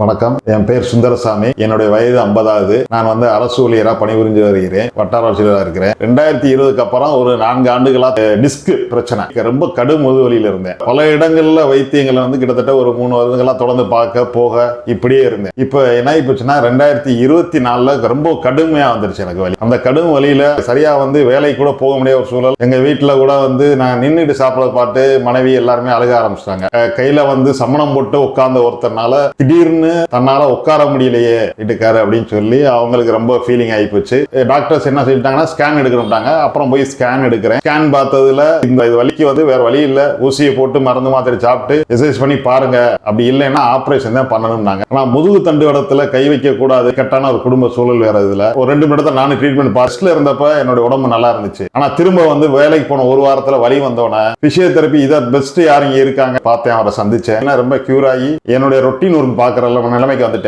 வணக்கம். என் பேர் சுந்தரசாமி. என்னுடைய வயது ஐம்பதாவது. நான் வந்து அரசு ஊழியராக பணிபுரிஞ்சு வருகிறேன். வட்டார ஆட்சியராக இருக்கிறேன். ரெண்டாயிரத்தி இருபதுக்கு அப்புறம் ஒரு நான்கு ஆண்டுகளாக டிஸ்க் பிரச்சனை. ரொம்ப கடும் முதுவலியில் இருந்தேன். பல இடங்களில் வைத்தியங்களை வந்து கிட்டத்தட்ட ஒரு மூணு வருடங்களாக தொடர்ந்து பார்க்க போக இப்படியே இருந்தேன். இப்போ என்ன ஆகிப்போச்சுன்னா ரெண்டாயிரத்தி இருபத்தி நாலில் ரொம்ப கடுமையாக வந்துருச்சு எனக்கு வலி. அந்த கடும் வழியில் சரியாக வந்து வேலைக்கு கூட போக முடியாத ஒரு சூழல். எங்கள் வீட்டில் கூட வந்து நான் நின்றுட்டு சாப்பிட பாட்டு மனைவி எல்லாருமே அழுக ஆரம்பிச்சிட்டாங்க. கையில் வந்து சமணம் போட்டு உட்கார்ந்த ஒருத்தர்னால திடீர்னு தன்னால உட்கார முடியலையே வீட்டுக்காரு அப்படின்னு சொல்லி அவங்களுக்கு ரொம்ப ஃபீலிங் ஆயிப்போச்சு. டாக்டர்ஸ் என்ன சொல்லிட்டாங்கன்னா ஸ்கேன் எடுக்கணும்ட்டாங்க. அப்புறம் போய் ஸ்கேன் எடுக்கிறேன். ஸ்கேன் பார்த்ததுல இந்த இது வலிக்கு வந்து வேற வழி இல்ல. ஊசியை போட்டு மருந்து மாத்திரை சாப்பிட்டு எக்ஸசைஸ் பண்ணி பாருங்க. அப்படி இல்லைன்னா ஆப்ரேஷன் தான் பண்ணணும்னாங்க. ஆனா முதுகு தண்டு இடத்துல கை வைக்க கூடாது. கட்டான ஒரு குடும்ப சூழல் வேற இதுல. ஒரு ரெண்டு மணி நேரத்துல நானும் ட்ரீட்மெண்ட் பஸ்ட்ல இருந்தப்ப என்னோட உடம்பு நல்லா இருந்துச்சு. ஆனா திரும்ப வந்து வேலைக்கு போன ஒரு வாரத்துல வலி வந்தோடனே பிசியோதெரப்பி இதை பெஸ்ட் யாரும் இருக்காங்க? பார்த்தேன் அவரை சந்திச்சேன். ஏன்னா ரொம்ப கியூர் ஆகி என்னுடைய ரொட்டீன் ஒர்க் பாக்குற நிலைமைக்கு வந்துட்டேன்.